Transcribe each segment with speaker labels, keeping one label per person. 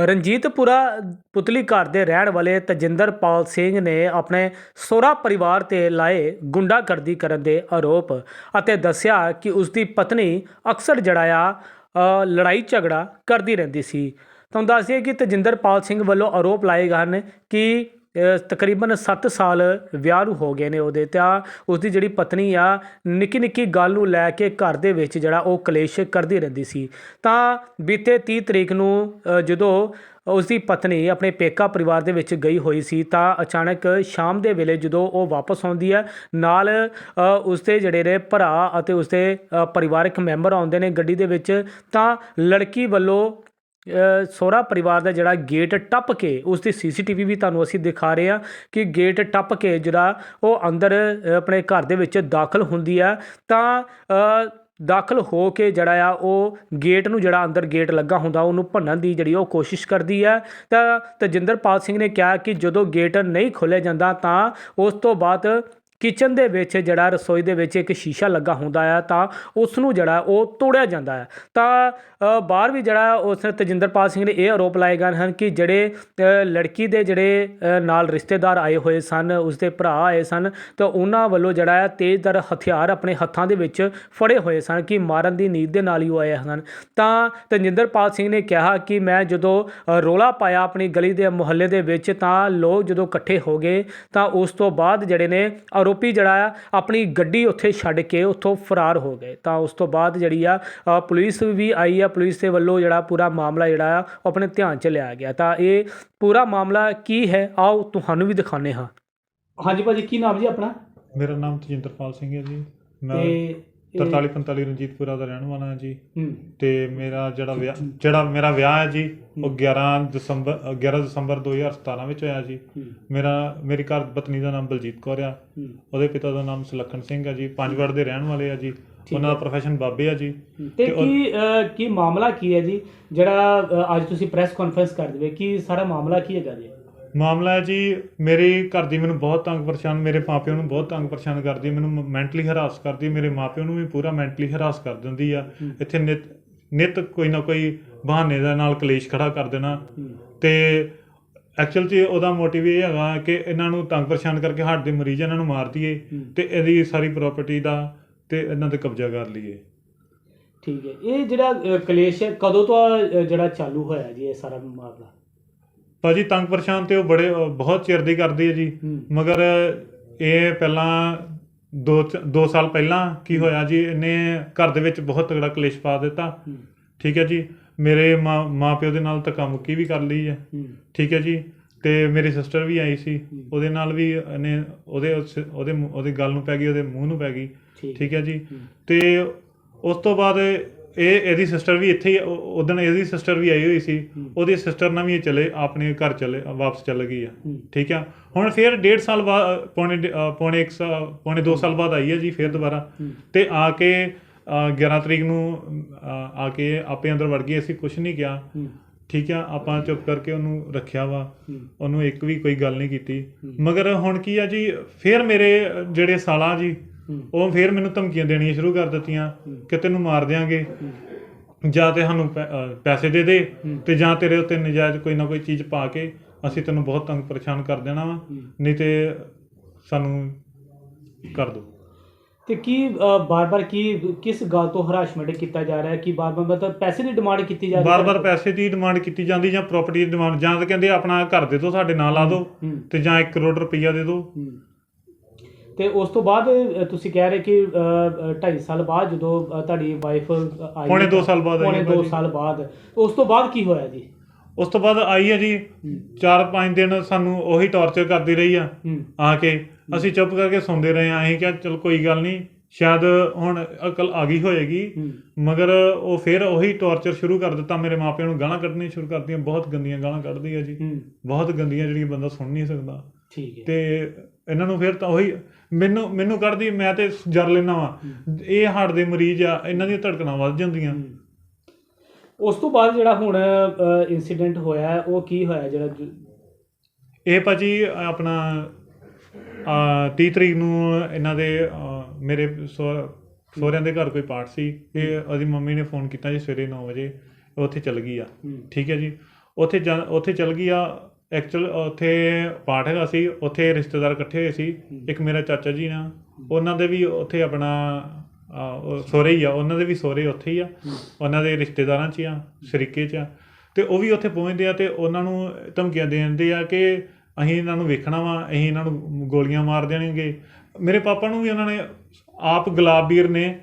Speaker 1: ਰਣਜੀਤਪੁਰਾ ਪੁਤਲੀ ਘਰ ਦੇ ਰਹਿਣ ਵਾਲੇ ਤਜਿੰਦਰਪਾਲ ਸਿੰਘ ਨੇ ਆਪਣੇ ਸਹੁਰਾ ਪਰਿਵਾਰ ਤੇ ਲਾਏ ਗੁੰਡਾਗਰਦੀ ਕਰਨ ਦੇ ਆਰੋਪ ਅਤੇ ਦੱਸਿਆ ਕਿ ਉਸ ਦੀ ਪਤਨੀ ਅਕਸਰ ਜੜਾਇਆ ਅ, ਲੜਾਈ ਝਗੜਾ ਕਰਦੀ ਰਹਿੰਦੀ ਸੀ। ਤੁਹਾਨੂੰ ਦੱਸ ਦਈਏ ਕਿ ਤਜਿੰਦਰਪਾਲ ਸਿੰਘ ਵੱਲੋਂ ਆਰੋਪ ਲਾਏ ਗਏ ਹਨ ਕਿ ਤਕਰੀਬਨ 7 ਸਾਲ ਵਿਆਹ ਨੂੰ ਹੋ ਗਏ ਨੇ ਉਹਦੇ, ਤਾਂ ਉਸ ਦੀ ਜਿਹੜੀ ਪਤਨੀ ਆ, ਨਿੱਕੀ ਨਿੱਕੀ ਗੱਲ ਨੂੰ ਲੈ ਕੇ ਘਰ ਦੇ ਵਿੱਚ ਜਿਹੜਾ ਉਹ ਕਲੇਸ਼ ਕਰਦੀ ਰਹਿੰਦੀ ਸੀ। ਤਾਂ ਬੀਤੇ 30 ਤਰੀਕ ਨੂੰ ਜਦੋਂ ਉਸ ਦੀ ਪਤਨੀ ਆਪਣੇ ਪੇਕਾ ਪਰਿਵਾਰ ਦੇ ਵਿੱਚ ਗਈ ਹੋਈ ਸੀ, ਤਾਂ ਅਚਾਨਕ ਸ਼ਾਮ ਦੇ ਵੇਲੇ ਜਦੋਂ ਉਹ ਵਾਪਸ ਆਉਂਦੀ ਹੈ, ਨਾਲ ਉਸਦੇ ਜਿਹੜੇ ਨੇ ਭਰਾ ਅਤੇ ਉਸਦੇ ਪਰਿਵਾਰਕ ਮੈਂਬਰ ਆਉਂਦੇ ਨੇ ਗੱਡੀ ਦੇ ਵਿੱਚ, ਤਾਂ ਲੜਕੀ ਵੱਲੋਂ ਸਹੁਰਾ ਪਰਿਵਾਰ ਦਾ ਜਿਹੜਾ ਗੇਟ ਟੱਪ ਕੇ ਉਸ ਦੀ ਸੀਸੀਟੀਵੀ ਵੀ ਤੁਹਾਨੂੰ ਅਸੀਂ ਦਿਖਾ ਰਹੇ ਹਾਂ ਕਿ ਗੇਟ ਟੱਪ ਕੇ ਜਿਹੜਾ ਉਹ ਅੰਦਰ ਆਪਣੇ ਘਰ ਦੇ ਵਿੱਚ ਦਾਖਲ ਹੁੰਦੀ ਆ। ਤਾਂ ਦਾਖਲ ਹੋ ਕੇ ਜਿਹੜਾ ਆ ਉਹ ਗੇਟ ਨੂੰ ਜਿਹੜਾ ਅੰਦਰ ਗੇਟ ਲੱਗਾ ਹੁੰਦਾ, ਉਹਨੂੰ ਭੰਨਣ ਦੀ ਜਿਹੜੀ ਉਹ ਕੋਸ਼ਿਸ਼ ਕਰਦੀ ਹੈ ਤਾਂ ਤਜਿੰਦਰਪਾਲ ਸਿੰਘ ਨੇ ਕਿਹਾ ਕਿ ਜਦੋਂ ਗੇਟ ਨਹੀਂ ਖੋਲ੍ਹਿਆ ਜਾਂਦਾ ਤਾਂ ਉਸ ਤੋਂ ਬਾਅਦ ਕਿਚਨ ਦੇ ਵਿੱਚ ਜਿਹੜਾ ਰਸੋਈ ਦੇ ਵਿੱਚ ਇੱਕ ਸ਼ੀਸ਼ਾ ਲੱਗਾ ਹੁੰਦਾ ਆ ਤਾਂ ਉਸ ਨੂੰ ਜਿਹੜਾ ਉਹ ਤੋੜਿਆ ਜਾਂਦਾ ਹੈ ਤਾਂ ਬਾਹਰ ਵੀ ਜਿਹੜਾ ਉਸ ਤਜਿੰਦਰਪਾਲ ਸਿੰਘ ਨੇ ਇਹ ਆਰੋਪ ਲਾਏ ਗਏ ਹਨ ਕਿ ਜਿਹੜੇ ਲੜਕੀ ਦੇ ਜਿਹੜੇ ਨਾਲ ਰਿਸ਼ਤੇਦਾਰ ਆਏ ਹੋਏ ਸਨ ਉਸਦੇ ਭਰਾ ਆਏ ਸਨ ਤਾਂ ਉਹਨਾਂ ਵੱਲੋਂ ਜਿਹੜਾ ਹੈ ਤੇਜ਼ਦਰ ਹਥਿਆਰ ਆਪਣੇ ਹੱਥਾਂ ਦੇ ਵਿੱਚ ਫੜੇ ਹੋਏ ਸਨ ਕਿ ਮਾਰਨ ਦੀ ਨੀਤ ਦੇ ਨਾਲ ਹੀ ਉਹ ਆਏ ਹਨ ਤਾਂ ਤਜਿੰਦਰਪਾਲ ਸਿੰਘ ਨੇ ਕਿਹਾ ਕਿ ਮੈਂ ਜਦੋਂ ਅ, ਰੌਲਾ ਪਾਇਆ ਆਪਣੀ ਗਲੀ ਦੇ ਮੁਹੱਲੇ ਦੇ ਵਿੱਚ ਤਾਂ ਲੋਕ ਜਦੋਂ ਇਕੱਠੇ ਹੋ ਗਏ ਤਾਂ ਉਸ ਤੋਂ ਬਾਅਦ ਜਿਹੜੇ ਨੇ ਆਰੋਪੀ ਜਿਹੜਾ ਆ ਆਪਣੀ ਗੱਡੀ ਉੱਥੇ ਛੱਡ ਕੇ ਉੱਥੋਂ ਫਰਾਰ ਹੋ ਗਏ। ਤਾਂ ਉਸ ਤੋਂ ਬਾਅਦ ਜਿਹੜੀ ਆ ਪੁਲਿਸ ਵੀ ਆਈ ਆ ਪੁਲਿਸ ਦੇ ਵੱਲੋਂ ਜਿਹੜਾ ਪੂਰਾ ਮਾਮਲਾ ਜਿਹੜਾ ਆ ਉਹ ਆਪਣੇ ਧਿਆਨ 'ਚ ਲਿਆ ਗਿਆ। ਤਾਂ ਇਹ ਪੂਰਾ ਮਾਮਲਾ ਕੀ ਹੈ? ਆਓ ਤੁਹਾਨੂੰ ਵੀ ਦਿਖਾਉਂਦੇ ਹਾਂ। ਹਾਂਜੀ ਭਾਜੀ ਕੀ ਨਾਮ ਜੀ ਆਪਣਾ?
Speaker 2: ਮੇਰਾ ਨਾਮ ਤਜਿੰਦਰਪਾਲ ਸਿੰਘ ਹੈ ਜੀ। ਮੈਂ
Speaker 1: ਤੇ
Speaker 2: 43 45 ਰਣਜੀਤਪੁਰਾ ਦਾ ਰਹਿਣ ਵਾਲਾ ਹਾਂ ਜੀ।
Speaker 1: ਹੂੰ।
Speaker 2: ਤੇ ਮੇਰਾ ਜਿਹੜਾ ਵਿਆਹ ਜਿਹੜਾ ਮੇਰਾ ਵਿਆਹ ਹੈ ਜੀ ਉਹ 11 ਦਸੰਬਰ ਅ, 11 ਦਸੰਬਰ 2017 ਵਿੱਚ ਹੋਇਆ ਜੀ।
Speaker 1: ਹੂੰ।
Speaker 2: ਮੇਰਾ ਮੇਰੀ ਘਰ ਪਤਨੀ ਦਾ ਨਾਮ ਬਲਜੀਤ ਕੌਰ ਆ।
Speaker 1: ਹੂੰ।
Speaker 2: ਉਹਦੇ ਪਿਤਾ ਦਾ ਨਾਮ ਸੁਲੱਖਣ ਸਿੰਘ ਹੈ ਜੀ। ਪੰਜਵੜ ਦੇ ਰਹਿਣ ਵਾਲੇ ਆ ਜੀ।
Speaker 1: ਹੈ।
Speaker 2: ਉਹਨਾਂ ਦਾ ਪ੍ਰੋਫੈਸ਼ਨ ਬਾਬੇ ਆ ਜੀ।
Speaker 1: ਤੇ ਕੀ ਕੀ ਮਾਮਲਾ ਕੀ ਹੈ ਜੀ? ਜਿਹੜਾ ਅੱਜ ਤੁਸੀਂ ਪ੍ਰੈਸ ਕਾਨਫਰੰਸ ਕਰ ਦੇਵੇ ਕੀ ਸਾਰਾ ਮਾਮਲਾ ਕੀ ਹੈਗਾ ਜੀ?
Speaker 2: ਮਾਮਲਾ ਹੈ ਜੀ ਮੇਰੀ ਘਰ ਦੀ ਮੈਨੂੰ ਬਹੁਤ ਤੰਗ ਪਰੇਸ਼ਾਨ ਮੇਰੇ ਮਾਪਿਆਂ ਨੂੰ ਬਹੁਤ ਤੰਗ ਪਰੇਸ਼ਾਨ ਕਰਦੀ ਹੈ ਮੈਨੂੰ ਮੈਂਟਲੀ ਹਰਾਸ ਕਰਦੀ ਹੈ ਮੇਰੇ ਮਾਪਿਆਂ ਨੂੰ ਵੀ ਪੂਰਾ ਮੈਂਟਲੀ ਹਰਾਸ ਕਰ ਦਿੰਦੀ ਆ। ਇੱਥੇ ਨਿਤ ਨਿਤ ਕੋਈ ਨਾ ਕੋਈ ਬਹਾਨੇ ਦਾ ਨਾਲ ਕਲੇਸ਼ ਖੜਾ ਕਰ ਦੇਣਾ। ਤੇ ਐਕਚੁਅਲ 'ਚ ਉਹਦਾ ਮੋਟਿਵ ਇਹ ਹੈਗਾ ਕਿ ਇਹਨਾਂ ਨੂੰ ਤੰਗ ਪਰੇਸ਼ਾਨ ਕਰਕੇ ਹਾਰਟ ਦੇ ਮਰੀਜ਼ ਇਹਨਾਂ ਨੂੰ ਮਾਰ ਦਈਏ। ਤੇ ਇਹਦੀ ਸਾਰੀ ਪ੍ਰਾਪਰਟੀ ਦਾ ਤੇ ਇਹਨਾਂ ਤੇ ਕਬਜ਼ਾ ਕਰ ਲਈਏ।
Speaker 1: ਠੀਕ ਹੈ। ਇਹ ਜਿਹੜਾ ਕਲੇਸ਼ ਹੈ ਕਦੋਂ ਤੋਂ ਜਿਹੜਾ ਚਾਲੂ ਹੋਇਆ ਜੀ ਇਹ ਸਾਰਾ ਮਾਮਲਾ?
Speaker 2: ਭਾਜੀ ਤੰਗ ਪਰੇਸ਼ਾਨ ਤੇ ਉਹ ਬੜੇ ਬਹੁਤ ਚਿਰ ਦੀ ਕਰਦੀ ਹੈ ਜੀ। ਮਗਰ ਇਹ ਪਹਿਲਾਂ ਦੋ ਦੋ ਸਾਲ ਪਹਿਲਾਂ ਕੀ ਹੋਇਆ ਜੀ ਇਹਨੇ ਘਰ ਦੇ ਵਿੱਚ ਬਹੁਤ ਤਗੜਾ ਕਲੇਸ਼ ਪਾ ਦਿੱਤਾ। ਠੀਕ ਹੈ ਜੀ। ਮੇਰੇ ਮਾਂ ਪਿਓ ਦੇ ਨਾਲ ਧੱਕਾ ਮੁੱਕੀ ਵੀ ਕਰ ਲਈ ਹੈ। ਠੀਕ ਹੈ ਜੀ। ਤੇ ਮੇਰੀ ਸਿਸਟਰ ਵੀ ਆਈ ਸੀ। ਉਹਦੇ ਨਾਲ ਵੀ ਇਹਨੇ ਉਹਦੇ ਉਹਦੇ ਉਹਦੀ ਗੱਲ ਨੂੰ ਪੈ ਗਈ ਉਹਦੇ ਮੂੰਹ ਨੂੰ ਪੈ ਗਈ।
Speaker 1: ਠੀਕ।
Speaker 2: ਹੈ ਜੀ। ਤੇ ਉਸ ਤੋਂ ਬਾਅਦ ਇਹ ਇਹਦੀ ਸਿਸਟਰ ਵੀ ਇੱਥੇ ਹੀ ਉਦੋਂ ਇਹਦੀ ਸਿਸਟਰ ਵੀ ਆਈ ਹੋਈ ਸੀ। ਉਹਦੀ ਸਿਸਟਰ ਨਾਲ ਵੀ ਇਹ ਚਲੇ ਆਪਣੇ ਘਰ ਚਲੇ ਵਾਪਸ ਚੱਲ ਗਈ ਆ। ਠੀਕ ਆ? ਹੁਣ ਫਿਰ ਡੇਢ ਸਾਲ ਬਾਅਦ ਪੌਣੇ ਪੌਣੇ 1 ਸਾਲ ਪੌਣੇ 2 ਸਾਲ ਬਾਅਦ ਆਈ ਹੈ ਜੀ ਫਿਰ ਦੁਬਾਰਾ। ਤੇ ਆ ਕੇ ਅ, 11 ਤਰੀਕ ਨੂੰ ਆ ਕੇ ਆਪੇ ਅੰਦਰ ਵੜ ਗਈ। ਅਸੀਂ ਕੁਝ ਨਹੀਂ ਕਿਹਾ। ਠੀਕ ਆ? ਆਪਾਂ ਚੁੱਪ ਕਰਕੇ ਉਹਨੂੰ ਰੱਖਿਆ ਵਾ। ਉਹਨੂੰ ਇੱਕ ਵੀ ਕੋਈ ਗੱਲ ਨਹੀਂ ਕੀਤੀ। ਮਗਰ ਹੁਣ ਕੀ ਆ ਜੀ? ਫਿਰ ਮੇਰੇ ਜਿਹੜੇ ਸਾਲਾ ਜੀ ਉਹ ਫਿਰ ਮੈਨੂੰ ਧਮਕੀਆਂ ਦੇਣੀਆਂ ਸ਼ੁਰੂ ਕਰ ਦਿੱਤੀਆਂ। ਕਿ ਤੈਨੂੰ ਮਾਰ ਦਿਆਂਗੇ।
Speaker 1: ਹੂੰ।
Speaker 2: ਜਾਂ ਤੇ ਸਾਨੂੰ ਪੈ- ਪੈਸੇ ਦੇ ਦੇ। ਤੇ ਜਾਂ ਤੇਰੇ ਉੱਤੇ ਨਜਾਇਜ਼ ਕੋਈ ਨਾ ਕੋਈ ਚੀਜ਼ ਪਾ ਕੇ ਅਸੀਂ ਤੈਨੂੰ ਬਹੁਤ ਤੰਗ ਪਰੇਸ਼ਾਨ ਕਰ ਦੇਣਾ ਵਾ। ਨਹੀਂ ਤੇ ਸਾਨੂੰ ਕਰ ਦੋ।
Speaker 1: ਤੇ ਕੀ ਬਾਰ-ਬਾਰ ਕੀ ਕਿਸ ਗੱਲ ਤੋਂ ਹਰਾਸ਼ਮੈਂਟ ਕੀਤਾ ਜਾ ਰਿਹਾ ਹੈ? ਕਿ ਬਾਰ-ਬਾਰ ਮਤਲਬ ਪੈਸੇ ਦੀ ਡਿਮਾਂਡ ਕੀਤੀ ਜਾ ਰਹੀ ਹੈ?
Speaker 2: ਬਾਰ-ਬਾਰ ਪੈਸੇ ਦੀ ਡਿਮਾਂਡ ਕੀਤੀ ਜਾਂਦੀ ਜਾਂ ਪ੍ਰਾਪਰਟੀ ਦੀ ਡਿਮਾਂਡ ਜਾਂ ਤਾਂ ਕਹਿੰਦੇ ਆਪਣਾ ਘਰ ਦੇ ਦਿਓ ਸਾਡੇ ਨਾਂ ਲਾ ਦਿਓ
Speaker 1: ਹੂੰ।
Speaker 2: ਤੇ ਜਾਂ 1 ਕਰੋੜ ਰੁਪਈਆ ਦੇ ਦਿਓ।
Speaker 1: ਹੂੰ। ਤੇ ਉਸ ਤੋਂ ਬਾਅਦ ਤੁਸੀਂ ਕਹਿ ਰਹੇ ਕਿ 2.5 ਸਾਲ ਬਾਅਦ ਜਦੋਂ ਤੁਹਾਡੀ ਵਾਈਫ ਆਈ
Speaker 2: ਪੌਣੇ ਦੋ ਸਾਲ ਬਾਅਦ ਆਈ
Speaker 1: ਪੌਣੇ
Speaker 2: ਹੈ
Speaker 1: 2
Speaker 2: ਭਾਜੀ।
Speaker 1: ਸਾਲ ਬਾਅਦ। ਉਸ ਤੋਂ ਬਾਅਦ ਕੀ ਹੋਇਆ ਜੀ?
Speaker 2: ਉਸ ਤੋਂ ਬਾਅਦ ਆਈ ਹੈ ਜੀ।
Speaker 1: ਹੂੰ।
Speaker 2: 4-5 ਦਿਨ ਸਾਨੂੰ ਉਹੀ ਟੌਰਚਰ ਕਰਦੀ ਰਹੀ ਆ। ਆ ਕੇ ਅਸੀਂ ਚੁੱਪ ਕਰਕੇ ਸੌਂਦੇ ਰਹੇ ਆ। ਅਸੀਂ ਕਿਹਾ ਚਲ ਕੋਈ ਗੱਲ ਨਹੀਂ ਸ਼ਾਇਦ ਹੁਣ ਅਕਲ ਆ ਗਈ ਹੋਏਗੀ। ਮਗਰ ਉਹ ਫਿਰ ਉਹੀ ਟੌਰਚਰ ਸ਼ੁਰੂ ਕਰ ਦਿੱਤਾ। ਮੇਰੇ ਮਾਪਿਆਂ ਨੂੰ ਗਾਲਾਂ ਕੱਢਣੀਆਂ ਸ਼ੁਰੂ ਕਰਤੀਆਂ। ਬਹੁਤ ਗੰਦੀਆਂ ਗਾਲਾਂ ਕੱਢਦੀ ਆ ਜੀ। ਬਹੁਤ ਗੰਦੀਆਂ ਜਿਹੜੀਆਂ ਬੰਦਾ ਸੁਣ ਨਹੀਂ ਸਕਦਾ।
Speaker 1: ਠੀਕ ਹੈ।
Speaker 2: ਤੇ ਇਹਨਾਂ ਨੂੰ ਫਿਰ ਤਾਂ ਉਹੀ ਮੈਨੂੰ ਮੈਨੂੰ ਕੱਢਦੀ ਮੈਂ ਤੇ ਜਰ ਲੈਣਾ ਵਾ। ਇਹ ਹਾਰਟ ਦੇ ਮਰੀਜ਼ ਆ ਇਹਨਾਂ ਦੀਆਂ ਧੜਕਣਾਂ ਵੱਧ ਜਾਂਦੀਆਂ।
Speaker 1: ਉਸ ਤੋਂ ਬਾਅਦ ਜਿਹੜਾ ਹੁਣ ਇਨਸੀਡੈਂਟ ਹੋਇਆ ਉਹ ਕੀ ਹੋਇਆ ਜਿਹੜਾ
Speaker 2: ਇਹ ਭਾਜੀ ਆਪਣਾ ਅ, 30 ਤਰੀਕ ਨੂੰ ਇਹਨਾਂ ਦੇ ਮੇਰੇ ਸਹੁ- ਸਹੁਰਿਆਂ ਦੇ ਘਰ ਕੋਈ ਪਾਠ ਸੀ। ਇਹ ਉਹਦੀ ਮੰਮੀ ਨੇ ਫੋਨ ਕੀਤਾ ਜੀ ਸਵੇਰੇ 9 ਵਜੇ। ਉੱਥੇ ਚੱਲ ਗਈ ਆ। ਠੀਕ ਹੈ ਜੀ। ਉੱਥੇ ਉੱਥੇ ਚਲ ਗਈ ਆ। ਐਕਚੁਅਲ ਉੱਥੇ ਪਾਠ ਹੈਗਾ ਸੀ ਉੱਥੇ ਰਿਸ਼ਤੇਦਾਰ ਇਕੱਠੇ ਹੋਏ ਸੀ ਇੱਕ ਮੇਰਾ ਚਾਚਾ ਜੀ ਨਾ ਉਹਨਾਂ ਦੇ ਵੀ ਉੱਥੇ ਆਪਣਾ ਸਹੁਰੇ ਹੀ ਆ ਉਹਨਾਂ ਦੇ ਵੀ ਸਹੁਰੇ ਉੱਥੇ ਹੀ ਆ। ਉਹਨਾਂ ਦੇ ਰਿਸ਼ਤੇਦਾਰਾਂ 'ਚ ਆ ਸ਼ਰੀਕੇ 'ਚ ਆ। ਤੇ ਉਹ ਵੀ ਉੱਥੇ ਪਹੁੰਚਦੇ ਆ ਤੇ ਉਹਨਾਂ ਨੂੰ ਧਮਕੀਆਂ ਦੇ ਦਿੰਦੇ ਆ ਕਿ ਅਸੀਂ ਇਹਨਾਂ ਨੂੰ ਵੇਖਣਾ ਵਾ ਅਸੀਂ ਇਹਨਾਂ ਨੂੰ ਗੋਲੀਆਂ ਮਾਰ ਦੇਣਗੇ। ਮੇਰੇ ਪਾਪਾ ਨੂੰ ਵੀ ਉਹਨਾਂ ਨੇ ਆਪ ਗੁਲਾਬੀਰ ਨੇ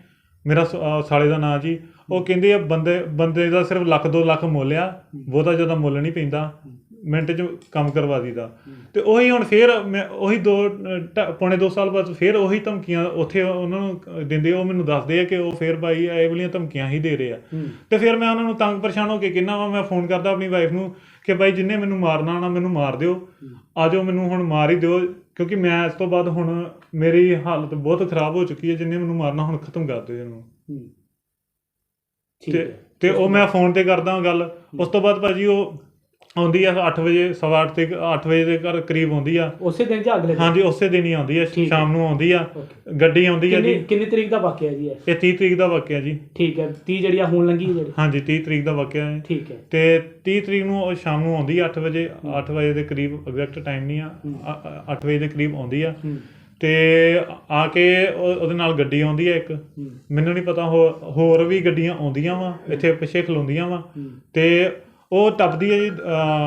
Speaker 2: ਮੇਰਾ ਸਾਲੇ ਦਾ ਨਾਂ ਜੀ ਉਹ ਕਹਿੰਦੇ ਆ ਬੰਦੇ ਬੰਦੇ ਦਾ ਸਿਰਫ ਲੱਖ 2 ਲੱਖ ਮੁੱਲ ਆ ਬਹੁਤਾ ਜ਼ਿਆਦਾ ਮੁੱਲ ਨਹੀਂ ਪੈਂਦਾ। ਮਿੰਟ 'ਚ ਕੰਮ ਕਰਵਾ ਦੀਦਾ। ਤੇ ਉਹੀ ਹੁਣ ਫੇਰ ਮੈਂ ਉਹੀ ਦੋ ਪੌਣੇ 2 ਸਾਲ ਬਾਅਦ ਫੇਰ ਉਹੀ ਧਮਕੀਆਂ ਉੱਥੇ ਉਹਨਾਂ ਨੂੰ ਦਿੰਦੇ ਉਹ ਮੈਨੂੰ ਦੱਸਦੇ ਆ ਕਿ ਉਹ ਫੇਰ ਬਾਈ ਇਹ ਵਾਲੀਆਂ ਧਮਕੀਆਂ ਹੀ ਦੇ ਰਹੇ ਆ। ਤੇ ਫਿਰ ਮੈਂ ਉਹਨਾਂ ਨੂੰ ਤੰਗ ਪਰੇਸ਼ਾਨ ਹੋ ਕੇ ਕਿੰਨਾ ਵਾ ਮੈਂ ਫੋਨ ਕਰਦਾ ਆਪਣੀ ਵਾਈਫ ਨੂੰ ਕਿ ਬਾਈ ਜਿੰਨੇ ਮੈਨੂੰ ਮਾਰਨਾ ਨਾ ਮੈਨੂੰ ਮਾਰ ਦਿਓ। ਆਜੋ ਮੈਨੂੰ ਹੁਣ ਮਾਰ ਹੀ ਦਿਓ ਕਿਉਂਕਿ ਮੈਂ ਇਸ ਤੋਂ ਬਾਅਦ ਹੁਣ ਮੇਰੀ ਹਾਲਤ ਬਹੁਤ ਖਰਾਬ ਹੋ ਚੁੱਕੀ ਹੈ ਜਿੰਨੇ ਮੈਨੂੰ ਮਾਰਨਾ ਹੁਣ ਖਤਮ ਕਰ ਦਿਓ ਇਹਨੂੰ। ਤੇ ਤੇ ਉਹ ਮੈਂ ਫੋਨ ਤੇ ਕਰਦਾ ਗੱਲ। ਉਸ ਤੋਂ ਬਾਅਦ ਭਾਜੀ ਉਹ ਆਉਂਦੀ ਆ 8 ਵਜੇ ਸਵਾ ਅੱਠ ਤੇ 8 ਵਜੇ ਦੇ ਘਰ ਕਰੀਬ ਆਉਂਦੀ ਆ।
Speaker 1: ਉਸੇ ਦਿਨ ਜਾਂ ਅਗਲੇ ਦਿਨ
Speaker 2: ਹਾਂਜੀ ਉਸੇ ਦਿਨ ਹੀ ਆਉਂਦੀ ਆ
Speaker 1: ਠੀਕ ਹੈ।
Speaker 2: ਸ਼ਾਮ ਨੂੰ ਆਉਂਦੀ ਆ।
Speaker 1: Okay.
Speaker 2: ਗੱਡੀ ਆਉਂਦੀ ਆ ਜੀ।
Speaker 1: ਕਿੰਨੀ ਤਰੀਕ ਦਾ ਵਾਕਿਆ ਜੀ ਇਹ?
Speaker 2: ਇਹ 30 ਤਰੀਕ ਦਾ ਵਾਕਿਆ ਜੀ।
Speaker 1: ਠੀਕ ਹੈ 30 ਜਿਹੜੀ ਆ ਹੁਣ ਲੰਗੀ ਜਿਹੜੀ?
Speaker 2: ਹਾਂਜੀ 30 ਤਰੀਕ ਦਾ ਵਾਕਿਆ ਹੈ
Speaker 1: ਠੀਕ ਹੈ।
Speaker 2: ਤੇ 30 ਤਰੀਕ ਨੂੰ ਉਹ ਸ਼ਾਮ ਨੂੰ ਆਉਂਦੀ ਆ 8 ਵਜੇ 8 ਵਜੇ ਦੇ ਕਰੀਬ ਐਗਜ਼ੈਕਟ ਟਾਈਮ ਨਹੀਂ ਆ 8 ਵਜੇ ਦੇ ਕਰੀਬ ਆਉਂਦੀ ਆ।
Speaker 1: ਹੂੰ।
Speaker 2: ਤੇ ਆ ਕੇ ਉਹ- ਉਹਦੇ ਨਾਲ ਗੱਡੀ ਆਉਂਦੀ ਆ ਇੱਕ।
Speaker 1: ਹੂੰ।
Speaker 2: ਮੈਨੂੰ ਨਹੀਂ ਪਤਾ ਹੋਰ ਹੋਰ ਵੀ ਗੱਡੀਆਂ ਆਉਂਦੀਆਂ ਵਾ ਇੱਥੇ ਪਿੱਛੇ ਖਲੋਂਦੀਆਂ ਵਾ।
Speaker 1: ਹੂੰ।
Speaker 2: ਤੇ ਉਹ ਟੱਪਦੀ ਹੈ ਜੀ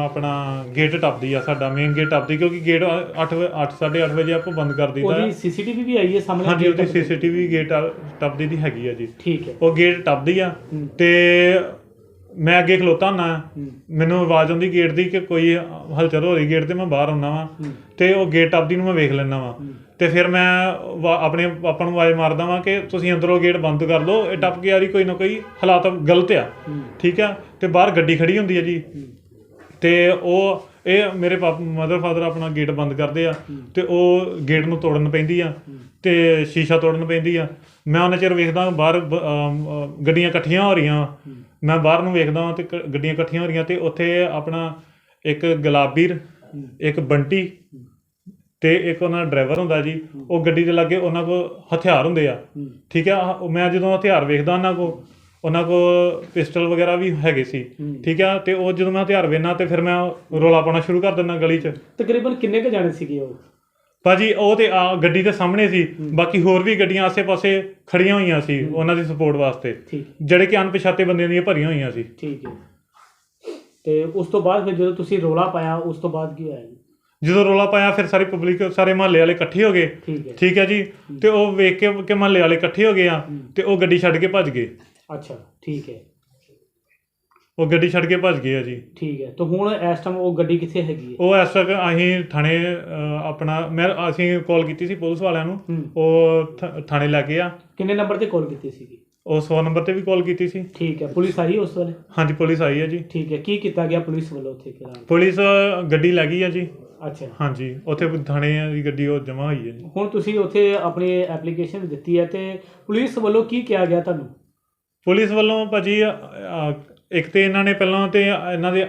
Speaker 2: ਆਪਣਾ ਗੇਟ ਟੱਪਦੀ ਆ ਸਾਡਾ ਮੇਨ ਗੇਟ ਟੱਪਦੀ ਕਿਉਂਕਿ ਗੇਟ 8 8 8:30 ਵਜੇ ਆਪਾਂ ਬੰਦ ਕਰ ਦਈਦਾ
Speaker 1: ਉਹਦੀ। ਸੀਸੀਟੀਵੀ ਵੀ ਆਈ ਹੈ ਸਾਹਮਣੇ
Speaker 2: ਹਾਂਜੀ ਉਹਦੀ? ਸੀਸੀਟੀਵੀ ਗੇਟ ਟੱਪਦੀ ਦੀ ਹੈਗੀ ਆ ਜੀ
Speaker 1: ਠੀਕ ਹੈ
Speaker 2: ਉਹ ਗੇਟ ਟੱਪਦੀ ਆ। ਤੇ ਮੈਂ ਅੱਗੇ ਖਲੋਤਾ ਹੁੰਨਾ ਮੈਨੂੰ ਆਵਾਜ਼ ਆਉਂਦੀ ਗੇਟ ਦੀ ਕਿ ਕੋਈ ਹਲਚਲ ਹੋ ਰਹੀ ਗੇਟ ਤੇ ਮੈਂ ਬਾਹਰ ਆਉਣਾ ਵਾਂ। ਤੇ ਉਹ ਗੇਟ ਟੱਪਦੀ ਨੂੰ ਮੈਂ ਵੇਖ ਲੈਣਾ ਵਾਂ। ਤੇ ਫਿਰ ਮੈਂ ਆਪਣੇ ਪਾਪਾ ਨੂੰ ਆਵਾਜ਼ ਮਾਰਦਾ ਵਾਂ ਕਿ ਤੁਸੀਂ ਅੰਦਰੋਂ ਗੇਟ ਬੰਦ ਕਰ ਦਿਓ ਇਹ ਟੱਪ ਕੇ ਆ ਰਹੀ ਕੋਈ ਨਾ ਕੋਈ ਹਾਲਾਤ ਗਲਤ ਆ। ਠੀਕ ਆ? ਤੇ ਬਾਹਰ ਗੱਡੀ ਖੜੀ ਹੁੰਦੀ ਹੈ ਜੀ। ਤੇ ਉਹ ਇਹ ਮੇਰੇ ਪਾਪ ਮਦਰ ਫਾਦਰ ਆਪਣਾ ਗੇਟ ਬੰਦ ਕਰਦੇ ਆ। ਤੇ ਉਹ ਗੇਟ ਨੂੰ ਤੋੜਨ ਪੈਂਦੀ ਆ। ਤੇ ਸ਼ੀਸ਼ਾ ਤੋੜਨ ਪੈਂਦੀ ਆ। ਮੈਂ ਉਹਨਾਂ ਚਿਰ ਵੇਖਦਾ ਬਾਹਰ ਗੱਡੀਆਂ ਇਕੱਠੀਆਂ ਹੋ ਰਹੀਆਂ। ਮੈਂ ਬਾਹਰ ਨੂੰ ਵੇਖਦਾ ਵਾਂ ਤੇ ਕ- ਗੱਡੀਆਂ ਇਕੱਠੀਆਂ ਹੋ ਰਹੀਆਂ ਤੇ ਉੱਥੇ ਆਪਣਾ ਇੱਕ ਗੁਲਾਬੀਰ, ਇੱਕ ਬੰਟੀ ਤੇ ਇੱਕ ਉਹਨਾਂ ਦਾ ਡਰਾਈਵਰ ਹੁੰਦਾ ਜੀ। ਉਹ ਗੱਡੀ ਦੇ ਲਾਗੇ ਉਹਨਾਂ ਕੋਲ ਹਥਿਆਰ ਹੁੰਦੇ ਆ। ਠੀਕ ਆ? ਉਹ ਮੈਂ ਜਦੋਂ ਹਥਿਆਰ ਵੇਖਦਾ ਉਹਨਾਂ ਕੋ ਉਹਨਾਂ ਕੋ ਪਿਸਟਲ ਵਗੈਰਾ ਵੀ ਹੈਗੇ ਸੀ। ਠੀਕ ਆ? ਤੇ ਉਹ ਜਦੋਂ ਮੈਂ ਹਥਿਆਰ ਵੇਖਣਾ ਤੇ ਫਿਰ ਮੈਂ ਰੋਲਾ ਪਾਉਣਾ ਸ਼ੁਰੂ ਕਰ ਦਿੰਦਾ ਗਲੀ 'ਚ।
Speaker 1: ਤਕਰੀਬਨ ਕਿੰਨੇ ਕ ਜਾਣੇ ਸੀਗੇ ਉਹ?
Speaker 2: ਭਾਜੀ ਉਹ ਤੇ ਆ ਗੱਡੀ ਦੇ ਸਾਹਮਣੇ ਸੀ। ਬਾਕੀ ਹੋਰ ਵੀ ਗੱਡੀਆਂ ਆਸੇ-ਪਾਸੇ ਖੜੀਆਂ ਹੋਈਆਂ ਸੀ ਉਹਨਾਂ ਦੀ ਸਪੋਰਟ ਵਾਸਤੇ।
Speaker 1: ਠੀਕ।
Speaker 2: ਜਿਹੜੇ ਕਿ ਅਣਪਛਾਤੇ ਬੰਦਿਆਂ ਦੀਆਂ ਭਰੀਆਂ ਹੋਈਆਂ ਸੀ।
Speaker 1: ਠੀਕ ਹੈ। ਤੇ ਉਸ ਤੋਂ ਬਾਅਦ ਫਿਰ ਜਦੋਂ ਤੁਸੀਂ ਰੋਲਾ ਪਾਇਆ ਉਸ ਤੋਂ ਬਾਅਦ ਕੀ ਹੋਇਆ ਜੀ?
Speaker 2: ਜਦੋਂ ਰੋਲਾ ਪਾਇਆ ਫਿਰ ਸਾਰੀ ਪਬਲਿਕ ਸਾਰੇ ਮਹੱਲੇ ਵਾਲੇ ਇਕੱਠੇ ਹੋ ਗਏ।
Speaker 1: ਠੀਕ ਹੈ।
Speaker 2: ਠੀਕ ਹੈ ਜੀ? ਤੇ ਉਹ ਵੇਖ ਕੇ ਕਿ ਮਹੱਲੇ ਵਾਲੇ ਇਕੱਠੇ ਹੋ ਗਏ ਆ ਤੇ ਉਹ ਗੱਡੀ ਛੱਡ ਕੇ ਭੱਜ ਗਏ।
Speaker 1: ਅੱਛਾ ਠੀਕ ਹੈ।
Speaker 2: ਉਹ ਗੱਡੀ ਛੱਡ ਕੇ ਭੱਜ ਗਏ ਆ ਜੀ।
Speaker 1: ਠੀਕ ਹੈ ਤਾਂ ਹੁਣ ਇਸ ਟਾਈਮ ਉਹ ਗੱਡੀ ਕਿੱਥੇ ਹੈਗੀ ਹੈ?
Speaker 2: ਉਹ ਇਸ ਤੱਕ ਅਸੀਂ ਥਾਣੇ ਅ, ਆਪਣਾ ਮੈਂ ਅਸੀਂ ਕਾਲ ਕੀਤੀ ਸੀ ਪੁਲਿਸ ਵਾਲਿਆਂ ਨੂੰ। ਉਹ ਥ- ਥਾਣੇ ਲੈ ਕੇ ਆ।
Speaker 1: ਕਿੰਨੇ ਨੰਬਰ ਤੇ ਕਾਲ ਕੀਤੀ ਸੀਗੀ?
Speaker 2: ਉਹ 100 ਨੰਬਰ ਤੇ ਵੀ ਕਾਲ ਕੀਤੀ ਸੀ।
Speaker 1: ਠੀਕ ਹੈ ਪੁਲਿਸ ਆਈ ਉਸ ਵੇਲੇ?
Speaker 2: ਹਾਂਜੀ ਪੁਲਿਸ ਆਈ ਹੈ ਜੀ।
Speaker 1: ਠੀਕ ਹੈ ਕੀ ਕੀਤਾ ਗਿਆ ਪੁਲਿਸ ਵੱਲੋਂ ਉੱਥੇ ਕਿਹੜਾ
Speaker 2: ਪੁਲਿਸ ਗੱਡੀ ਲੈ ਗਈ ਹੈ ਜੀ।
Speaker 1: ਅੱਛਾ।
Speaker 2: ਹਾਂਜੀ ਉੱਥੇ ਥਾਣੇ ਦੀ ਗੱਡੀ ਉਹ ਜਮ੍ਹਾਂ ਹੋਈ ਹੈ ਜੀ।
Speaker 1: ਹੁਣ ਤੁਸੀਂ ਉੱਥੇ ਆਪਣੀ ਐਪਲੀਕੇਸ਼ਨ ਦਿੱਤੀ ਹੈ ਤੇ ਪੁਲਿਸ ਵੱਲੋਂ ਕੀ ਕਿਹਾ ਗਿਆ ਤੁਹਾਨੂੰ?
Speaker 2: ਪੁਲਿਸ ਵੱਲੋਂ ਭਾਜੀ ਅ, ਅ, ਇੱਕ ਤੇ ਇਹਨਾਂ ਨੇ ਪਹਿਲਾਂ ਤੇ ਇਹਨਾਂ ਦੇ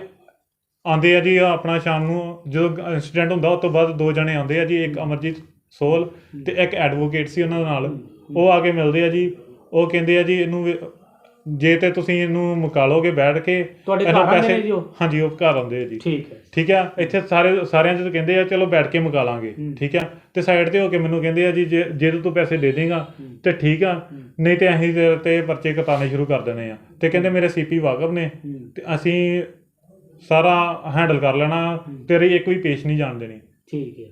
Speaker 2: ਆਉਂਦੇ ਆ ਜੀ ਆਪਣਾ ਸ਼ਾਮ ਨੂੰ, ਜਦੋਂ ਇਨਸੀਡੈਂਟ ਹੁੰਦਾ, ਉਸ ਤੋਂ ਬਾਅਦ ਦੋ ਜਣੇ ਆਉਂਦੇ ਆ ਜੀ, ਇੱਕ ਅਮਰਜੀਤ ਸੋਲ ਤੇ ਇੱਕ ਐਡਵੋਕੇਟ ਸੀ ਉਹਨਾਂ ਦੇ ਨਾਲ। ਉਹ ਆ ਕੇ ਮਿਲਦੇ ਆ ਜੀ, ਉਹ ਕਹਿੰਦੇ ਆ ਜੀ, ਇਹਨੂੰ ਵੀ- ਜੇ ਤੇ ਤੁਸੀਂ ਇਹਨੂੰ ਮੁਕਾ ਲੋਗੇ ਬੈਠ ਕੇ
Speaker 1: ਤੁਹਾਡੇ ਘਰ ਆਉਂਦੇ ਨੇ ਜੀ ਉਹ?
Speaker 2: ਹਾਂਜੀ ਉਹ ਘਰ ਆਉਂਦੇ ਆ ਜੀ।
Speaker 1: ਠੀਕ ਹੈ।
Speaker 2: ਠੀਕ ਆ? ਇੱਥੇ ਸਾਰੇ ਸਾਰਿਆਂ ਚ ਕਹਿੰਦੇ ਆ ਚਲੋ ਬੈਠ ਕੇ ਮੁਕਾ ਲਾਂਗੇ। ਠੀਕ ਆ? ਤੇ ਸਾਈਡ ਤੇ ਹੋ ਕੇ ਮੈਨੂੰ ਕਹਿੰਦੇ ਆ ਜੀ ਜੇ ਜੇ ਤੂੰ ਪੈਸੇ ਦੇ ਦੇਗਾ ਤੇ ਠੀਕ ਆ। ਨਹੀਂ ਤੇ ਅਸੀਂ ਤੇਰੇ ਤੇ ਪਰਚੇ ਕਟਾਣੇ ਸ਼ੁਰੂ ਕਰ ਦੇਣੇ ਆ। ਤੇ ਕਹਿੰਦੇ ਮੇਰੇ ਸੀਪੀ ਵਾਕਫ ਨੇ। ਤੇ ਅਸੀਂ ਸਾਰਾ ਹੈਂਡਲ ਕਰ ਲੈਣਾ। ਤੇਰੀ ਇੱਕ ਵੀ ਪੇਸ਼ ਨਹੀਂ ਜਾਣ ਦੇਣੀ।
Speaker 1: ਠੀਕ ਹੈ।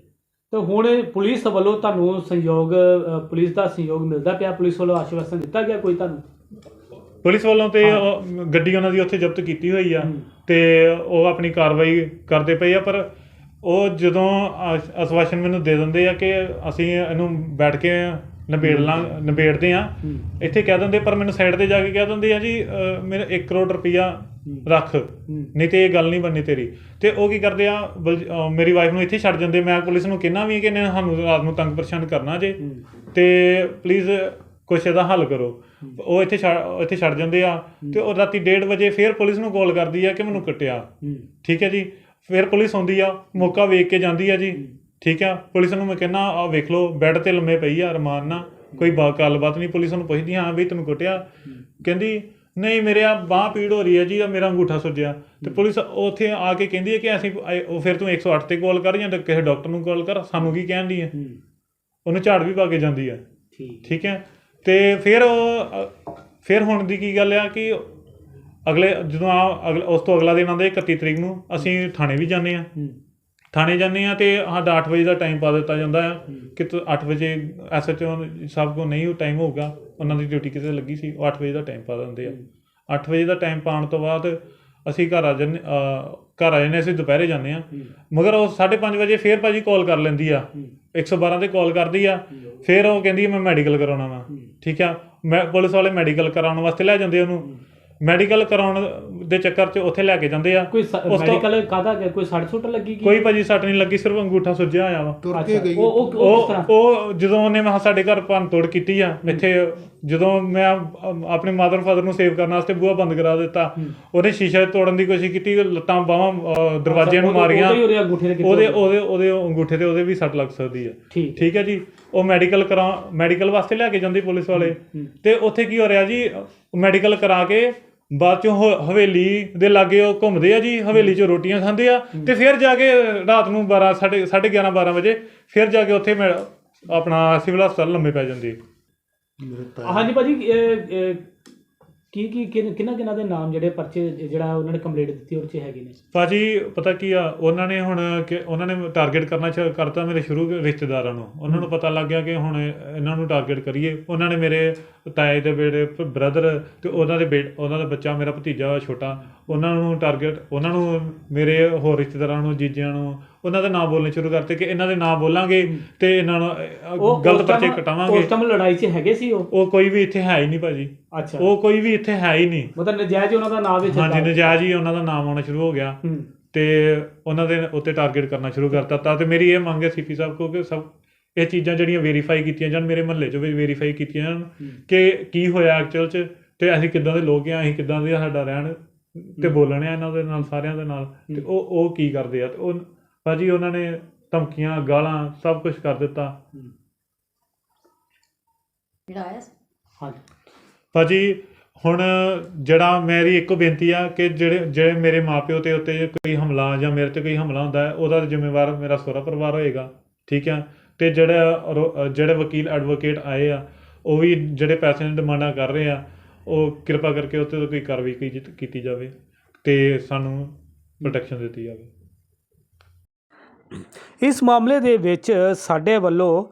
Speaker 1: ਤਾਂ ਹੁਣ ਪੁਲਿਸ ਵੱਲੋਂ ਤੁਹਾਨੂੰ ਸੰਯੋਗ ਅ, ਪੁਲਿਸ ਦਾ ਸੰਯੋਗ ਮਿਲਦਾ ਪਿਆ? ਪੁਲਿਸ ਵੱਲੋਂ ਆਸ਼ਵਾਸਨ ਦਿੱਤਾ ਗਿਆ ਕੋਈ ਤੁਹਾਨੂੰ?
Speaker 2: ਪੁਲਿਸ ਵੱਲੋਂ ਤੇ ਉਹ ਗੱਡੀ ਉਹਨਾਂ ਦੀ ਉੱਥੇ ਜ਼ਬਤ ਕੀਤੀ ਹੋਈ ਆ। ਤੇ ਉਹ ਆਪਣੀ ਕਾਰਵਾਈ ਕਰਦੇ ਪਏ ਆ ਪਰ ਉਹ ਜਦੋਂ ਆਸ਼ਵਾਸਨ ਮੈਨੂੰ ਦੇ ਦਿੰਦੇ ਆ ਕਿ ਅਸੀਂ ਇਹਨੂੰ ਬੈਠ ਕੇ ਨਿਬੇੜ ਲਾਂ ਨਿਬੇੜਦੇ ਆ। ਇੱਥੇ ਕਹਿ ਦਿੰਦੇ ਪਰ ਮੈਨੂੰ ਸਾਈਡ ਤੇ ਜਾ ਕੇ ਕਹਿ ਦਿੰਦੇ ਆ ਜੀ ਮੇਰਾ 1 ਕਰੋੜ ਰੁਪਈਆ ਰੱਖ ਨਹੀਂ ਤੇ ਇਹ ਗੱਲ ਨਹੀਂ ਬਣਨੀ ਤੇਰੀ। ਤੇ ਉਹ ਕੀ ਕਰਦੇ ਆ ਮੇਰੀ ਵਾਈਫ ਨੂੰ ਇੱਥੇ ਛੱਡ ਜਾਂਦੇ ਮੈਂ ਪੁਲਿਸ ਨੂੰ ਕਿੰਨਾ ਵੀ ਕਿ ਇਹਨੇ ਸਾਨੂੰ ਰਾਤ ਨੂੰ ਤੰਗ ਪਰੇਸ਼ਾਨ ਕਰਨਾ ਜੇ। ਤੇ ਪਲੀਜ਼ ਕੁਛ ਇਹਦਾ ਹੱਲ ਕਰੋ। ਉਹ ਇੱਥੇ ਛੱਡ ਇੱਥੇ ਛੱਡ ਜਾਂਦੇ ਆ ਤੇ ਉਹ ਰਾਤੀ 1:30 ਵਜੇ ਫੇਰ ਪੁਲਿਸ ਨੂੰ ਕਾਲ ਕਰਦੀ ਆ ਕਿ ਮੈਨੂੰ ਕੱਟਿਆ। ਠੀਕ ਹੈ ਜੀ? ਫਿਰ ਪੁਲਿਸ ਆਉਂਦੀ ਆ ਮੌਕਾ ਵੇਖ ਕੇ ਜਾਂਦੀ ਆ ਜੀ। ਠੀਕ ਆ? ਪੁਲਿਸ ਨੂੰ ਮੈਂ ਕਹਿੰਦਾ ਆ ਵੇਖ ਲਓ ਬੈੱਡ ਤੇ ਲੰਮੇ ਪਈ ਆ ਅਰਮਾਨ ਨਾਲ। ਕੋਈ ਬਾ ਗੱਲਬਾਤ ਨਹੀਂ ਪੁਲਿਸ ਨੂੰ ਪੁੱਛਦੀ ਹਾਂ ਵੀ ਤੈਨੂੰ ਕੁੱਟਿਆ। ਕਹਿੰਦੀ ਨਹੀਂ ਮੇਰੇ ਆ ਬਾਹ ਪੀੜ ਹੋ ਰਹੀ ਹੈ ਜੀ ਆ ਮੇਰਾ ਅੰਗੂਠਾ ਸੁੱਜਿਆ। ਤੇ ਪੁਲਿਸ ਉੱਥੇ ਆ ਕੇ ਕਹਿੰਦੀ ਹੈ ਕਿ ਅਸੀਂ ਆਏ- ਉਹ ਫਿਰ ਤੂੰ 108 ਤੇ ਕਾਲ ਕਰ ਜਾਂ ਤਾਂ ਕਿਸੇ ਡਾਕਟਰ ਨੂੰ ਕਾਲ ਕਰ ਸਾਨੂੰ ਕੀ ਕਹਿੰਦੀ ਹੈ
Speaker 1: ਹੂੰ।
Speaker 2: ਉਹਨੂੰ ਝਾੜ ਵੀ ਪਾ ਕੇ ਜਾਂਦੀ ਹੈ
Speaker 1: ਠੀਕ।
Speaker 2: ਠੀਕ ਹੈ? ਤੇ ਫਿਰ ਫਿਰ ਹੁਣ ਦੀ ਕੀ ਗੱਲ ਆ ਕਿ ਅਗਲੇ ਜਦੋਂ ਆ ਅਗਲੇ ਉਸ ਤੋਂ ਅਗਲਾ ਦਿਨ ਆਉਂਦਾ 31 ਤਰੀਕ ਨੂੰ ਅਸੀਂ ਥਾਣੇ ਵੀ ਜਾਂਦੇ ਆ। ਥਾਣੇ ਜਾਂਦੇ ਆ ਤੇ ਸਾਡਾ 8 ਵਜੇ ਦਾ ਟਾਈਮ ਪਾ ਦਿੱਤਾ ਜਾਂਦਾ ਆ। ਕਿ ਤੂੰ 8 ਵਜੇ ਐਸਐਚਓ ਸਭ ਕੋ ਨਹੀਂ ਉਹ ਟਾਈਮ ਹੋਊਗਾ ਉਹਨਾਂ ਦੀ ਡਿਊਟੀ ਕਿਤੇ ਲੱਗੀ ਸੀ ਉਹ 8 ਵਜੇ ਦਾ ਟਾਈਮ ਪਾ ਦਿੰਦੇ ਆ। 8 ਵਜੇ ਦਾ ਟਾਈਮ ਪਾਉਣ ਤੋਂ ਬਾਅਦ ਅਸੀਂ ਘਰ ਆ ਜੰਨੇ ਘਰ ਆ ਜੰਨੇ ਅਸੀਂ ਦੁਪਹਿਰੇ ਜਾਂਦੇ ਆ ਮਗਰ ਉਹ 5:30 ਵਜੇ ਫੇਰ ਭਾਜੀ ਕਾਲ ਕਰ ਲੈਂਦੀ ਆ।
Speaker 1: ਹੂੰ।
Speaker 2: 112 ਤੇ ਕਾਲ ਕਰਦੀ ਆ। ਫਿਰ ਉਹ ਕਹਿੰਦੀ ਮੈਂ ਮੈਡੀਕਲ ਕਰਾਉਣਾ ਵਾ। ਠੀਕ ਆ? ਮੈਂ ਪੁਲਿਸ ਵਾਲੇ ਮੈਡੀਕਲ ਕਰਾਉਣ ਵਾਸਤੇ ਲੈ ਜਾਂਦੇ ਉਹਨੂੰ। ਮੈਡੀਕਲ ਕਰਾਉਣ ਦੇ ਚੱਕਰ 'ਚ ਉੱਥੇ ਲੈ ਕੇ ਜਾਂਦੇ ਆ।
Speaker 1: ਕੋਈ ਮੈਡੀਕਲ ਕਾਦਾ ਕੋਈ ਸੱਟ ਸੁੱਟ ਲੱਗੀ ਕੀ?
Speaker 2: ਕੋਈ ਭਾਜੀ ਸੱਟ ਨਹੀਂ ਲੱਗੀ ਸਿਰਫ ਅੰਗੂਠਾ ਸੁੱਜਿਆ ਹੋਇਆ ਵਾ।
Speaker 3: ਤੁਰ
Speaker 1: ਅੱਛਾ,
Speaker 3: ਕੇ ਗਈ।
Speaker 1: ਉਹ ਉਹ
Speaker 2: ਜਦੋਂ ਉਹਨੇ ਮੈਂ ਸਾਡੇ ਘਰ ਭੰਨ ਤੋੜ ਕੀਤੀ ਆ ਇੱਥੇ ਜਦੋਂ ਮੈਂ ਆਪਣੇ ਮਾਦਰ ਫਾਦਰ ਨੂੰ ਸੇਵ ਕਰਨ ਵਾਸਤੇ ਬੂਹਾ ਬੰਦ ਕਰਾ ਦਿੱਤਾ ਉਹਨੇ ਸ਼ੀਸ਼ਾ ਤੋੜਨ ਦੀ ਕੋਸ਼ਿਸ਼ ਕੀਤੀ ਲੱਤਾਂ ਬਾਹਾਂ ਦਰਵਾਜ਼ੇ ਨੂੰ ਮਾਰੀਆਂ।
Speaker 1: ਉਹਦੇ ਉਹਦੇ
Speaker 2: ਉਹਦੇ ਅੰਗੂਠੇ ਤੇ ਉਹਦੇ ਵੀ ਸੱਟ ਲੱਗ ਸਕਦੀ ਹੈ
Speaker 1: ਠੀਕ।
Speaker 2: ਹੈ ਜੀ। ਉਹ ਮੈਡੀਕਲ ਕਰਾ ਮੈਡੀਕਲ ਵਾਸਤੇ ਲੈ ਕੇ ਜਾਂਦੀ ਪੁਲਿਸ ਵਾਲੇ। ਤੇ ਉੱਥੇ ਕੀ ਹੋ ਰਿਹਾ ਜੀ? ਮੈਡੀਕਲ ਕਰਾ ਕੇ ਬਾਅਦ ਚੋਂ ਹ- ਹਵੇਲੀ ਦੇ ਲਾਗੇ ਉਹ ਘੁੰਮਦੇ ਆ ਜੀ ਹਵੇਲੀ 'ਚ ਰੋਟੀਆਂ ਖਾਂਦੇ ਆ ਤੇ ਫਿਰ ਜਾ ਕੇ ਰਾਤ ਨੂੰ 12 ਸਾਢੇ 11 12 ਵਜੇ ਫਿਰ ਜਾ ਕੇ ਉੱਥੇ ਮੈਂ- ਆਪਣਾ ਸਿਵਲ ਹਸਪਤਾਲ ਲੰਮੇ ਪੈ ਜਾਂਦੇ
Speaker 1: ਹਾਂਜੀ ਭਾਜੀ ਇਹ- ਇਹ ਕੀ ਕੀ ਕਿਹਨਾਂ ਕਿਹਨਾਂ ਦੇ ਨਾਮ ਜਿਹੜੇ ਪਰਚੇ, ਜਿਹੜਾ ਉਹਨਾਂ ਨੇ ਕੰਪਲੀਟ ਦਿੱਤੀ ਉਹ ਚ ਹੈਗੇ ਨੇ?
Speaker 2: ਭਾਜੀ, ਪਤਾ ਕੀ ਆ, ਉਹਨਾਂ ਨੇ ਹੁਣ ਕਿ, ਉਹਨਾਂ ਨੇ ਟਾਰਗੇਟ ਕਰਨਾ ਸ਼ੁਰੂ ਕਰਤਾ ਮੇਰੇ ਸ਼ੁਰੂ ਰਿਸ਼ਤੇਦਾਰਾਂ ਨੂੰ। ਉਹਨਾਂ ਨੂੰ ਪਤਾ ਲੱਗ ਗਿਆ ਕਿ ਹੁਣ ਇਹਨਾਂ ਨੂੰ ਟਾਰਗੇਟ ਕਰੀਏ। ਉਹਨਾਂ ਨੇ ਮੇਰੇ ਤਾਏ ਦੇ ਬੇੜੇ ਬ੍ਰਦਰ ਤੇ ਉਹਨਾਂ ਦੇ ਬੇਟ ਉਹਨਾਂ ਦਾ ਬੱਚਾ, ਮੇਰਾ ਭਤੀਜਾ ਛੋਟਾ, ਉਹਨਾਂ ਨੂੰ ਟਾਰਗੇਟ ਉਹਨਾਂ ਨੂੰ ਮੇਰੇ ਹੋਰ ਰਿਸ਼ਤੇਦਾਰਾਂ ਨੂੰ, ਜੀਜਿਆਂ ਨੂੰ ਉਹਨਾਂ ਦੇ ਨਾਮ ਬੋਲਣੇ ਸ਼ੁਰੂ ਕਰਤੇ ਕਿ ਇਹਨਾਂ ਦੇ ਨਾਮ ਬੋਲਾਂਗੇ ਤੇ ਇਹਨਾਂ ਨੂੰ ਗਲਤ ਪਰਚੇ ਕਟਾਵਾਂਗੇ।
Speaker 1: ਉਸ ਟਾਈਮ ਲੜਾਈ 'ਚ ਹੈਗੇ ਸੀ ਉਹ?
Speaker 2: ਉਹ ਕੋਈ ਵੀ ਇੱਥੇ ਹੈ ਹੀ ਨਹੀਂ ਭਾਜੀ।
Speaker 1: ਅੱਛਾ।
Speaker 2: ਉਹ ਕੋਈ ਵੀ ਇੱਥੇ ਹੈ ਹੀ ਨਹੀਂ।
Speaker 1: ਮਤਲਬ ਨਜਾਇਜ਼ ਹੀ ਉਹਨਾਂ ਦਾ ਨਾਮ ਵਿੱਚ
Speaker 2: ਹਾਂਜੀ ਨਜਾਇਜ਼ ਹੀ ਉਹਨਾਂ ਦਾ ਨਾਮ ਆਉਣਾ ਸ਼ੁਰੂ ਹੋ ਗਿਆ। ਤੇ ਉਹਨਾਂ ਦੇ ਉੱਤੇ ਟਾਰਗੇਟ ਕਰਨਾ ਸ਼ੁਰੂ ਕਰਤਾ। ਤਾਂ ਤੇ ਮੇਰੀ ਇਹ ਮੰਗ ਹੈ ਸੀਪੀ ਸਾਹਿਬ ਕੋ ਕਿ ਸਭ ਇਹ ਚੀਜ਼ਾਂ ਜਿਹੜੀਆਂ ਵੈਰੀਫਾਈ ਕੀਤੀਆਂ ਜਾਣ ਮੇਰੇ ਮਹੱਲੇ 'ਚ ਵੀ ਵੈਰੀਫਾਈ ਕੀਤੀਆਂ ਜਾਣ ਕਿ ਕੀ ਹੋਇਆ ਐਕਚੁਅਲ 'ਚ ਤੇ ਅਸੀਂ ਕਿੱਦਾਂ ਦੇ ਲੋਕ ਆ ਅਸੀਂ ਕਿੱਦਾਂ ਦੇ ਸਾਡਾ ਰਹਿਣ ਤੇ ਬੋਲਣੇ ਆ ਇਹਨਾਂ ਦੇ ਨਾਲ ਸਾਰਿਆਂ ਦੇ ਨਾਲ। ਤੇ ਉਹ ਉਹ ਕੀ ਕਰਦੇ ਆ ਤੇ ਉਹ ਭਾਜੀ ਉਹਨਾਂ ਨੇ ਧਮਕੀਆਂ ਗਾਲਾਂ ਸਭ ਕੁਝ ਕਰ ਦਿੱਤਾ।
Speaker 4: ਜਿਹੜਾ ਆਇਆ ਸੀ?
Speaker 1: ਹਾਂਜੀ।
Speaker 2: ਭਾਜੀ ਹੁਣ ਜਿਹੜਾ ਮੇਰੀ ਇੱਕੋ ਬੇਨਤੀ ਆ ਕਿ ਜਿਹੜੇ ਜਿਹੜੇ ਮੇਰੇ ਮਾਪਿਓ ਤੇ ਉੱਤੇ ਕੋਈ ਹਮਲਾ ਜਾਂ ਮੇਰੇ ਤੇ ਕੋਈ ਹਮਲਾ ਹੁੰਦਾ ਹੈ ਉਹਦਾ ਜ਼ਿੰਮੇਵਾਰ ਮੇਰਾ ਸਹੁਰਾ ਪਰਿਵਾਰ ਹੋਏਗਾ ਠੀਕ ਆ? ਤੇ ਜਿਹੜਾ ਰੋ- ਜਿਹੜੇ ਵਕੀਲ ਐਡਵੋਕੇਟ ਆਏ ਆ ਉਹ ਵੀ ਜਿਹੜੇ ਪੈਸੇ ਦੀ ਡਿਮਾਂਡਾਂ ਕਰ ਰਹੇ ਆ ਉਹ ਕਿਰਪਾ ਕਰਕੇ ਉੱਤੇ ਤੋਂ ਕੋਈ ਕਾਰਵਾਈ ਕੀ- ਕੀਤੀ ਜਾਵੇ ਤੇ ਸਾਨੂੰ ਪ੍ਰੋਟੈਕਸ਼ਨ ਦਿੱਤੀ ਜਾਵੇ।
Speaker 1: ਇਸ ਮਾਮਲੇ ਦੇ ਵਿੱਚ ਸਾਡੇ ਵੱਲੋਂ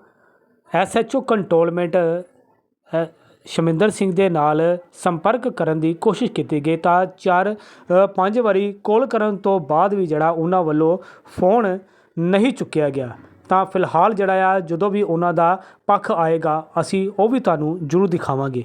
Speaker 1: ਐਸਐਚਓ ਕੰਟਰੋਲਮੈਂਟ ਅ, ਸ਼ਮਿੰਦਰ ਸਿੰਘ ਦੇ ਨਾਲ ਸੰਪਰਕ ਕਰਨ ਦੀ ਕੋਸ਼ਿਸ਼ ਕੀਤੀ ਗਈ ਤਾਂ ਚਾਰ ਪੰਜ ਵਾਰੀ ਕਾਲ ਕਰਨ ਤੋਂ ਬਾਅਦ ਵੀ ਜਿਹੜਾ ਉਹਨਾਂ ਵੱਲੋਂ ਫੋਨ ਨਹੀਂ ਚੁੱਕਿਆ ਗਿਆ। ਤਾਂ ਫਿਲਹਾਲ ਜਿਹੜਾ ਆ ਜਦੋਂ ਵੀ ਉਹਨਾਂ ਦਾ ਪੱਖ ਆਏਗਾ ਅਸੀਂ ਉਹ ਵੀ ਤੁਹਾਨੂੰ ਜ਼ਰੂਰ ਦਿਖਾਵਾਂਗੇ।